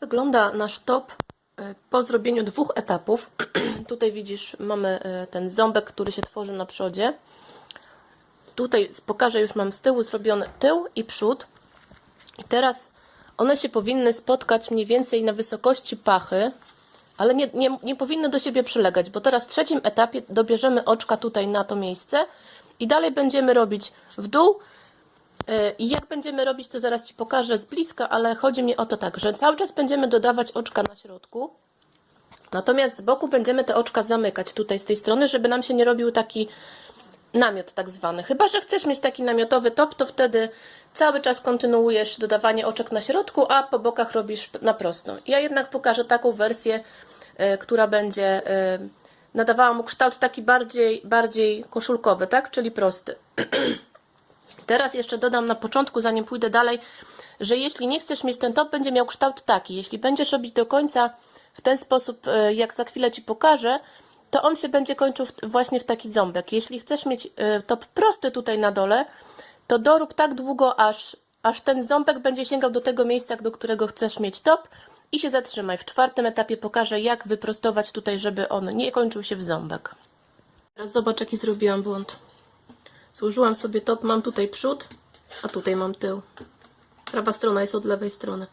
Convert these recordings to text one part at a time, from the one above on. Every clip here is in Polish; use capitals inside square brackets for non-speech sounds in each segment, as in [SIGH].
Wygląda nasz top e, po zrobieniu dwóch etapów. [CLEARS THROAT] Tutaj widzisz, mamy e, ten ząbek, który się tworzy na przodzie. Tutaj pokażę, już mam z tyłu zrobiony tył i przód. I teraz one się powinny spotkać mniej więcej na wysokości pachy, ale nie, nie, nie powinny do siebie przylegać, bo teraz w trzecim etapie dobierzemy oczka tutaj na to miejsce i dalej będziemy robić w dół, I jak będziemy robić, to zaraz Ci pokażę z bliska, ale chodzi mi o to tak, że cały czas będziemy dodawać oczka na środku, natomiast z boku będziemy te oczka zamykać tutaj z tej strony, żeby nam się nie robił taki namiot tak zwany. Chyba, że chcesz mieć taki namiotowy top, to wtedy cały czas kontynuujesz dodawanie oczek na środku, a po bokach robisz na prosto. Ja jednak pokażę taką wersję, e, która będzie e, nadawała mu kształt taki bardziej, bardziej koszulkowy, tak? Czyli prosty. [CLEARS THROAT] Teraz jeszcze dodam na początku, zanim pójdę dalej, że jeśli nie chcesz mieć ten top, będzie miał kształt taki. Jeśli będziesz robić do końca w ten sposób, e, jak za chwilę Ci pokażę, to on się będzie kończył właśnie w taki ząbek. Jeśli chcesz mieć e, top prosty tutaj na dole, to dorób tak długo, aż, aż ten ząbek będzie sięgał do tego miejsca, do którego chcesz mieć top i się zatrzymaj. W czwartym etapie pokażę, jak wyprostować tutaj, żeby on nie kończył się w ząbek. Teraz zobacz, jaki zrobiłam błąd. Złożyłam sobie top, mam tutaj przód, a tutaj mam tył. Prawa strona jest od lewej strony.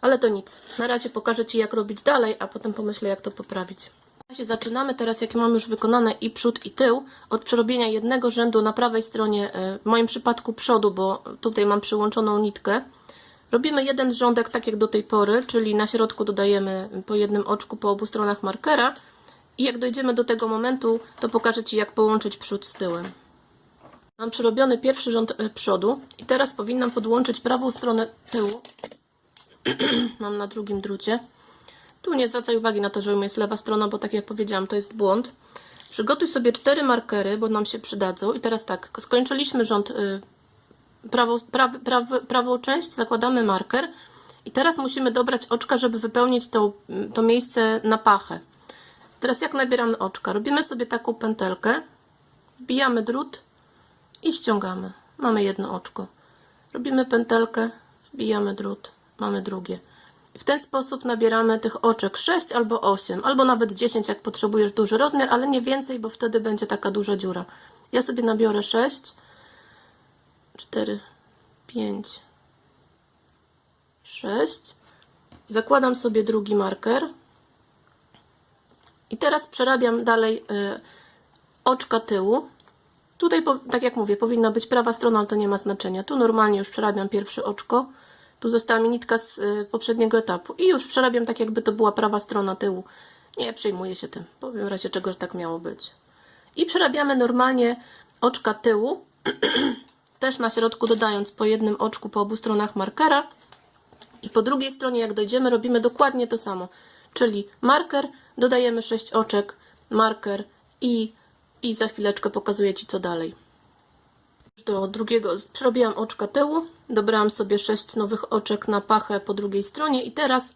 Ale to nic. Na razie pokażę Ci, jak robić dalej, a potem pomyślę, jak to poprawić. Zaczynamy teraz, jak mam już wykonane i przód, i tył, od przerobienia jednego rzędu na prawej stronie, e, w moim przypadku przodu, bo tutaj mam przyłączoną nitkę. Robimy jeden rządek, tak jak do tej pory, czyli na środku dodajemy po jednym oczku po obu stronach markera. I jak dojdziemy do tego momentu, to pokażę Ci, jak połączyć przód z tyłem. Mam przerobiony pierwszy rząd e, przodu i teraz powinnam podłączyć prawą stronę tyłu. [CLEARS THROAT] Mam na drugim drucie. Tu nie zwracaj uwagi na to, że u mnie jest lewa strona, bo tak jak powiedziałam, to jest błąd. Przygotuj sobie cztery markery, bo nam się przydadzą. I teraz tak, skończyliśmy rząd y, prawą, praw, praw, prawą część, zakładamy marker. I teraz musimy dobrać oczka, żeby wypełnić to, to miejsce na pachę. Teraz jak nabieramy oczka? Robimy sobie taką pętelkę, wbijamy drut i ściągamy. Mamy jedno oczko. Robimy pętelkę, wbijamy drut, mamy drugie. I w ten sposób nabieramy tych oczek 6 albo 8, albo nawet 10, jak potrzebujesz duży rozmiar, ale nie więcej, bo wtedy będzie taka duża dziura. Ja sobie nabiorę 6, 4, 5, 6. Zakładam sobie drugi marker. I teraz przerabiam dalej y, oczka tyłu. Tutaj, tak jak mówię, powinna być prawa strona, ale to nie ma znaczenia. Tu normalnie już przerabiam pierwsze oczko. Tu została mi nitka z y, poprzedniego etapu. I już przerabiam tak, jakby to była prawa strona tyłu. Nie przejmuję się tym. Powiem w razie czego, że tak miało być. I przerabiamy normalnie oczka tyłu. [CLEARS THROAT] Też na środku dodając po jednym oczku po obu stronach markera. I po drugiej stronie, jak dojdziemy, robimy dokładnie to samo. Czyli marker, dodajemy 6 oczek, marker i i za chwileczkę pokazuję Ci co dalej. Do drugiego przerobiłam oczka tyłu, dobrałam sobie 6 nowych oczek na pachę po drugiej stronie i teraz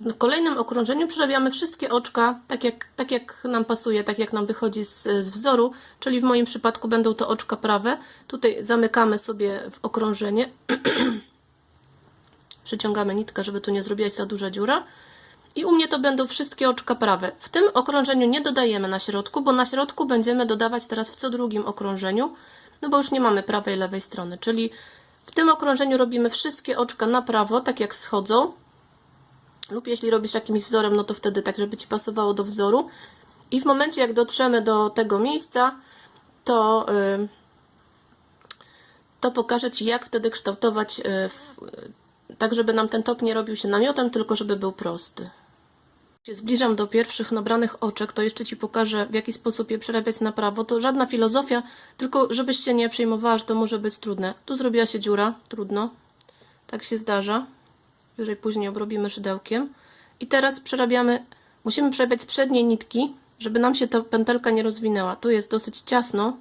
w kolejnym okrążeniu przerabiamy wszystkie oczka tak jak, tak jak nam pasuje, tak jak nam wychodzi z, z wzoru, czyli w moim przypadku będą to oczka prawe. Tutaj zamykamy sobie w okrążenie. [CLEARS THROAT] Przyciągamy nitkę, żeby tu nie zrobiła się za duża dziura. I u mnie to będą wszystkie oczka prawe. W tym okrążeniu nie dodajemy na środku, bo na środku będziemy dodawać teraz w co drugim okrążeniu, no bo już nie mamy prawej i lewej strony. Czyli w tym okrążeniu robimy wszystkie oczka na prawo, tak jak schodzą. Lub jeśli robisz jakimś wzorem, no to wtedy tak, żeby Ci pasowało do wzoru. I w momencie, jak dotrzemy do tego miejsca, to, yy, to pokażę Ci, jak wtedy kształtować, yy, tak żeby nam ten top nie robił się namiotem, tylko żeby był prosty się zbliżam do pierwszych nabranych oczek, to jeszcze Ci pokażę, w jaki sposób je przerabiać na prawo. To żadna filozofia, tylko żebyś się nie przejmowała, że to może być trudne. Tu zrobiła się dziura, trudno. Tak się zdarza. Wyżej później obrobimy szydełkiem. I teraz przerabiamy, musimy przerabiać z przedniej nitki, żeby nam się ta pętelka nie rozwinęła. Tu jest dosyć ciasno,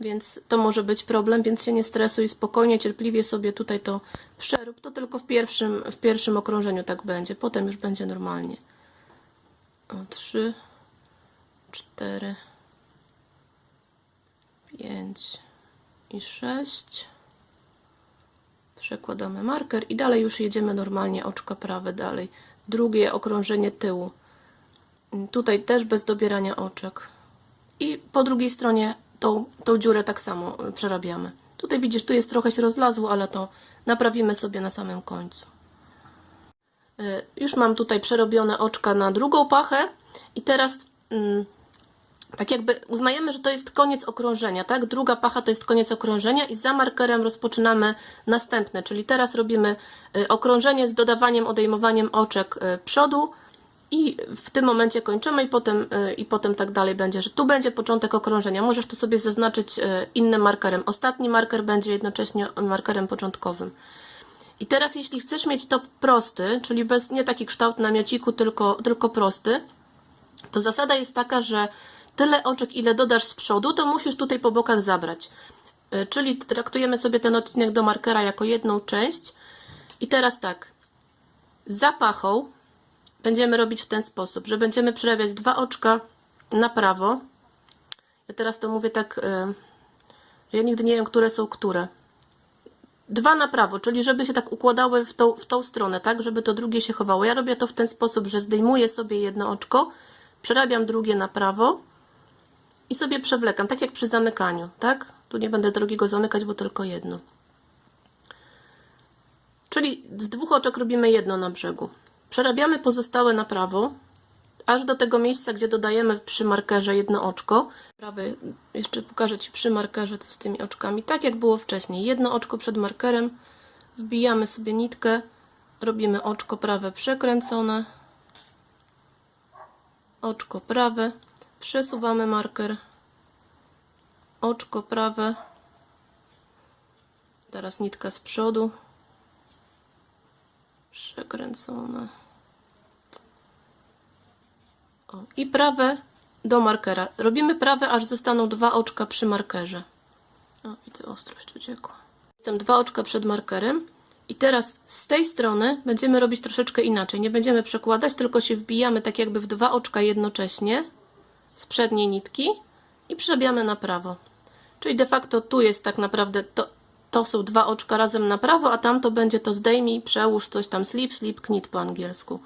więc to może być problem, więc się nie stresuj, spokojnie, cierpliwie sobie tutaj to przerób. To tylko w pierwszym, w pierwszym okrążeniu tak będzie, potem już będzie normalnie. Trzy, cztery, pięć i sześć. Przekładamy marker i dalej już jedziemy normalnie oczka prawe dalej. drugie okrążenie tyłu. Tutaj też bez dobierania oczek. I po drugiej stronie tą, tą dziurę tak samo przerabiamy. Tutaj widzisz, tu jest trochę się rozlazło, ale to naprawimy sobie na samym końcu. Y, Już mam tutaj przerobione oczka na drugą pachę i teraz mm, tak jakby uznajemy, że to jest koniec okrążenia, tak? Druga pacha to jest koniec okrążenia i za markerem rozpoczynamy następne, czyli teraz robimy y, okrążenie z dodawaniem, odejmowaniem oczek y, przodu i w tym momencie kończymy i potem, i potem tak dalej będzie, że tu będzie początek okrążenia. Możesz to sobie zaznaczyć innym markerem. Ostatni marker będzie jednocześnie markerem początkowym. I teraz jeśli chcesz mieć top prosty, czyli bez nie taki kształt namiociku, tylko, tylko prosty, to zasada jest taka, że tyle oczek, ile dodasz z przodu, to musisz tutaj po bokach zabrać. Y, Czyli traktujemy sobie ten odcinek do markera jako jedną część. I teraz tak, za pachą będziemy robić w ten sposób, że będziemy przerabiać dwa oczka na prawo. Ja teraz to mówię tak, że ja nigdy nie wiem, które są które. Dwa na prawo, czyli żeby się tak układały w tą, w tą stronę, tak, żeby to drugie się chowało. Ja robię to w ten sposób, że zdejmuję sobie jedno oczko, przerabiam drugie na prawo i sobie przewlekam, tak jak przy zamykaniu, tak? Tu nie będę drugiego zamykać, bo tylko jedno. Czyli z dwóch oczek robimy jedno na brzegu. Przerabiamy pozostałe na prawo, aż do tego miejsca, gdzie dodajemy przy markerze jedno oczko. Prawy, jeszcze pokażę Ci przy markerze, co z tymi oczkami. Tak jak było wcześniej. Jedno oczko przed markerem, wbijamy sobie nitkę, robimy oczko prawe przekręcone, oczko prawe, przesuwamy marker, oczko prawe, teraz nitka z przodu, przekręcone. O, I prawe do markera. Robimy prawe, aż zostaną dwa oczka przy markerze. O, widzę, ostrość uciekła. Jestem dwa oczka przed markerem. I teraz z tej strony będziemy robić troszeczkę inaczej. Nie będziemy przekładać, tylko się wbijamy tak jakby w dwa oczka jednocześnie z przedniej nitki i przerabiamy na prawo. Czyli de facto tu jest tak naprawdę to, to są dwa oczka razem na prawo, a tamto będzie to zdejmij, przełóż coś tam slip, slip, knit po angielsku.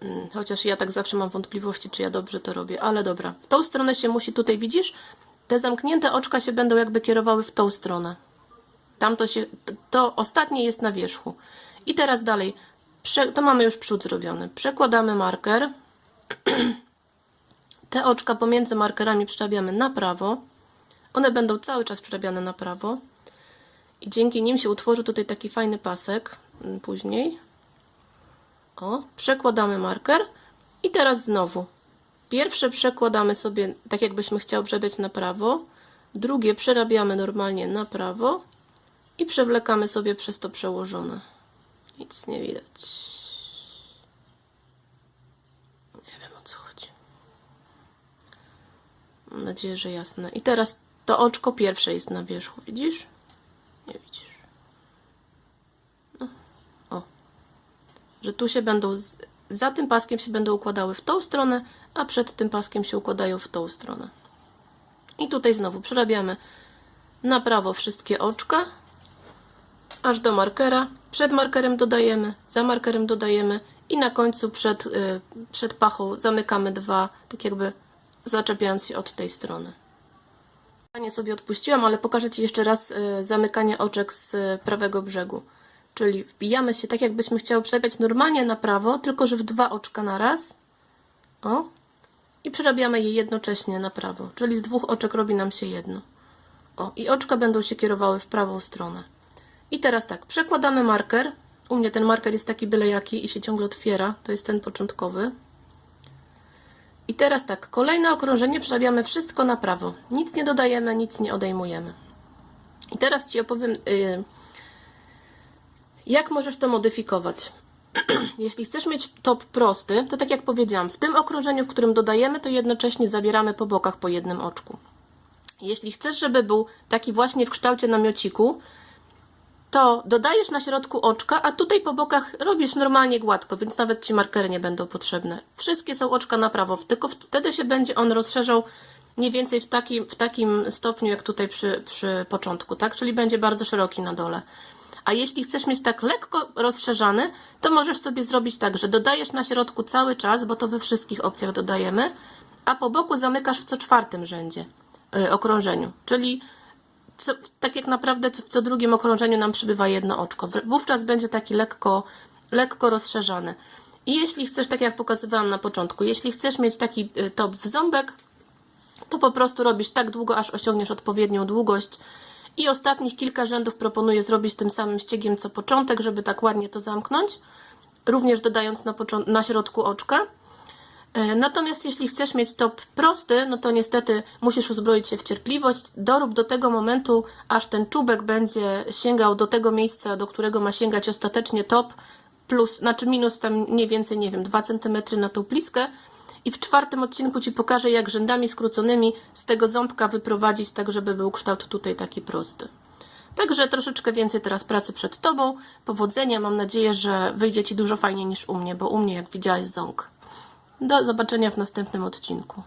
Mm, Chociaż ja tak zawsze mam wątpliwości, czy ja dobrze to robię, ale dobra. W tą stronę się musi, tutaj widzisz, te zamknięte oczka się będą jakby kierowały w tą stronę. Tamto się, to, ostatnie jest na wierzchu. I teraz dalej, Prze, to mamy już przód zrobiony. Przekładamy marker. [CLEARS THROAT] Te oczka pomiędzy markerami przerabiamy na prawo. One będą cały czas przerabiane na prawo. I dzięki nim się utworzy tutaj taki fajny pasek mm, później. O, przekładamy marker i teraz znowu. Pierwsze przekładamy sobie tak jakbyśmy chciał przebiec na prawo. Drugie przerabiamy normalnie na prawo i przewlekamy sobie przez to przełożone. Nic nie widać. Nie wiem o co chodzi. Mam nadzieję, że jasne. I teraz to oczko pierwsze jest na wierzchu, widzisz? Nie widzisz. No. O. Że tu się będą, za tym paskiem się będą układały w tą stronę, a przed tym paskiem się układają w tą stronę. I tutaj znowu przerabiamy na prawo wszystkie oczka, aż do markera. Przed markerem dodajemy, za markerem dodajemy i na końcu przed, y, przed pachą zamykamy dwa, tak jakby zaczepiając się od tej strony. Nie sobie odpuściłam, ale pokażę Ci jeszcze raz y, zamykanie oczek z y, prawego brzegu. Czyli wbijamy się tak, jakbyśmy chciały przerabiać normalnie na prawo, tylko że w dwa oczka na raz. O. I przerabiamy je jednocześnie na prawo. Czyli z dwóch oczek robi nam się jedno. O. I oczka będą się kierowały w prawą stronę. I teraz tak, przekładamy marker. U mnie ten marker jest taki byle jaki i się ciągle otwiera. To jest ten początkowy. I teraz tak, kolejne okrążenie przerabiamy wszystko na prawo. Nic nie dodajemy, nic nie odejmujemy. I teraz Ci opowiem, yy, jak możesz to modyfikować. [CLEARS THROAT] Jeśli chcesz mieć top prosty, to tak jak powiedziałam, w tym okrążeniu, w którym dodajemy, to jednocześnie zabieramy po bokach po jednym oczku. Jeśli chcesz, żeby był taki właśnie w kształcie namiociku, to dodajesz na środku oczka, a tutaj po bokach robisz normalnie gładko, więc nawet Ci markery nie będą potrzebne. Wszystkie są oczka na prawo, tylko wtedy się będzie on rozszerzał mniej więcej w takim, w takim stopniu, jak tutaj przy, przy początku, tak? Czyli będzie bardzo szeroki na dole. A jeśli chcesz mieć tak lekko rozszerzany, to możesz sobie zrobić tak, że dodajesz na środku cały czas, bo to we wszystkich opcjach dodajemy, a po boku zamykasz w co czwartym rzędzie, y, okrążeniu. Czyli co, tak jak naprawdę w co drugim okrążeniu nam przybywa jedno oczko. Wówczas będzie taki lekko, lekko rozszerzany. I jeśli chcesz, tak jak pokazywałam na początku, jeśli chcesz mieć taki y, top w ząbek, to po prostu robisz tak długo, aż osiągniesz odpowiednią długość. I ostatnich kilka rzędów proponuję zrobić tym samym ściegiem co początek, żeby tak ładnie to zamknąć. Również dodając na, na środku oczka. E, Natomiast jeśli chcesz mieć top prosty, no to niestety musisz uzbroić się w cierpliwość. Dorób do tego momentu, aż ten czubek będzie sięgał do tego miejsca, do którego ma sięgać ostatecznie top, plus, znaczy minus tam mniej więcej, nie wiem, 2 cm na tą pliskę. I w czwartym odcinku Ci pokażę, jak rzędami skróconymi z tego ząbka wyprowadzić, tak żeby był kształt tutaj taki prosty. Także troszeczkę więcej teraz pracy przed Tobą. Powodzenia, mam nadzieję, że wyjdzie Ci dużo fajniej niż u mnie, bo u mnie, jak widziałaś, ząg. Do zobaczenia w następnym odcinku.